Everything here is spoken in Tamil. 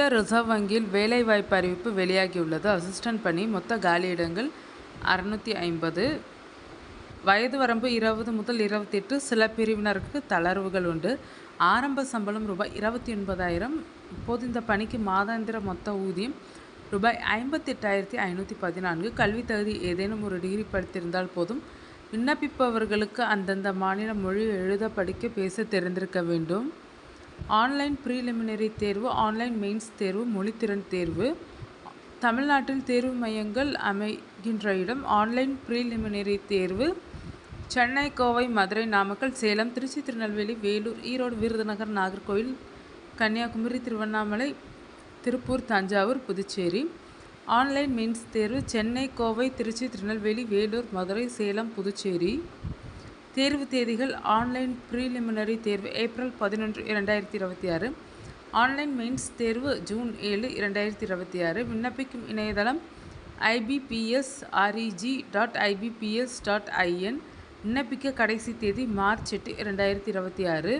இந்திய ரிசர்வ் வங்கியில் வேலைவாய்ப்பு அறிவிப்பு வெளியாகியுள்ளது. அசிஸ்டன்ட் பணி மொத்த காலியிடங்கள் அறுநூற்றி ஐம்பது. வயது வரம்பு இருபது முதல் இருபத்தெட்டு. சில பிரிவினருக்கு தளர்வுகள் உண்டு. ஆரம்ப சம்பளம் ரூபாய் இருபத்தி ஒன்பதாயிரம். இப்போது இந்த பணிக்கு மாதாந்திர மொத்த ஊதியம் ரூபாய் ஐம்பத்தெட்டாயிரத்தி ஐநூற்றி பதினான்கு. கல்வி தகுதி ஏதேனும் ஒரு டிகிரி படித்திருந்தால் போதும். விண்ணப்பிப்பவர்களுக்கு அந்தந்த மாநில மொழி எழுத படிக்க பேச தெரிந்திருக்க வேண்டும். ஆன்லைன் ப்ரீலிமினரி தேர்வு ஆன்லைன் மெயின்ஸ் தேர்வு மொழித்திறன் தேர்வு. தமிழ்நாட்டில் தேர்வு மையங்கள் அமைகின்ற இடம் ஆன்லைன் ப்ரீலிமினரி தேர்வு. சென்னை கோவை மதுரை நாமக்கல் சேலம் திருச்சி திருநெல்வேலி வேலூர் ஈரோடு விருதுநகர் நாகர்கோவில் கன்னியாகுமரி திருவண்ணாமலை திருப்பூர் தஞ்சாவூர் புதுச்சேரி. ஆன்லைன் மெயின்ஸ் தேர்வு சென்னை கோவை திருச்சி திருநெல்வேலி வேலூர் மதுரை சேலம் புதுச்சேரி. தேர்வு தேதிகள் ஆன்லைன் ப்ரீலிமினரி தேர்வு ஏப்ரல் பதினொன்று இரண்டாயிரத்தி இருபத்தி ஆறு ஆன்லைன் மெயின்ஸ் தேர்வு ஜூன் ஏழு இரண்டாயிரத்தி இருபத்தி ஆறு விண்ணப்பிக்கும் இணையதளம் IBPS REG dot IBPS dot IN விண்ணப்பிக்க கடைசி தேதி மார்ச் எட்டு இரண்டாயிரத்தி இருபத்தி ஆறு